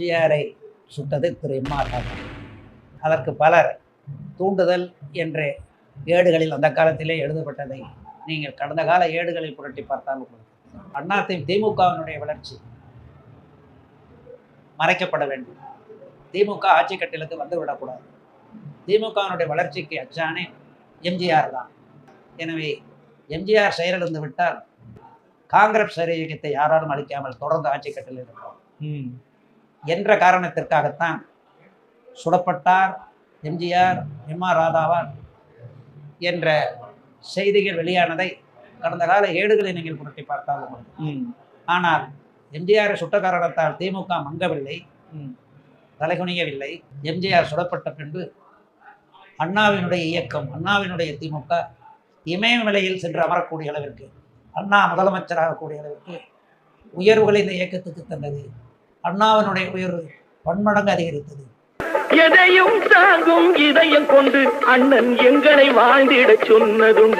ஜிஆரை சுட்டது திரு எம்ஆர் ராதா அதற்கு பலர் தூண்டுதல் என்ற ஏடுகளில் அந்த காலத்திலே எழுதப்பட்டதை நீங்கள் கடந்த கால ஏடுகளை புரட்டி பார்த்தால் அண்ணா திமுகவினுடைய வளர்ச்சி மறைக்கப்பட வேண்டும். திமுக ஆட்சி கட்டிலுக்கு வந்து விடக்கூடாது. திமுகவினுடைய வளர்ச்சிக்கு அச்சானே எம்ஜிஆர் தான். எனவே எம்ஜிஆர் செயலிழந்து விட்டால் காங்கிரஸ் சரி இயக்கத்தை யாராலும் அளிக்காமல் தொடர்ந்து ஆட்சி கட்டில் இருக்கிறோம் என்ற காரணத்திற்காகத்தான் சுடப்பட்டார் எம்ஜிஆர் எம் ஆர் ராதாவால் என்ற செய்திகள் வெளியானதை கடந்த கால ஏடுகளை நீங்கள் புரட்டி பார்த்தால் உங்களுக்கு ஆனால் எம்ஜிஆரை சுட்ட காரணத்தால் திமுக மங்கவில்லை தலைகுனியவில்லை எம்ஜிஆர் சுடப்பட்ட பின்பு அண்ணாவினுடைய இயக்கம் அண்ணாவினுடைய திமுக இமயமலையில் சென்று அமரக்கூடிய அளவிற்கு அண்ணா முதலமைச்சராகக்கூடிய அளவிற்கு உயர்வுகளை இந்த இயக்கத்துக்கு தந்தது. அண்ணாவினுடைய உயர்வு பன்மடங்கு அதிகரித்தது. எதையும் தாங்கும் இதயம் கொண்டு அண்ணன் எங்களை வாழ்ந்திட சொன்னதுண்டு.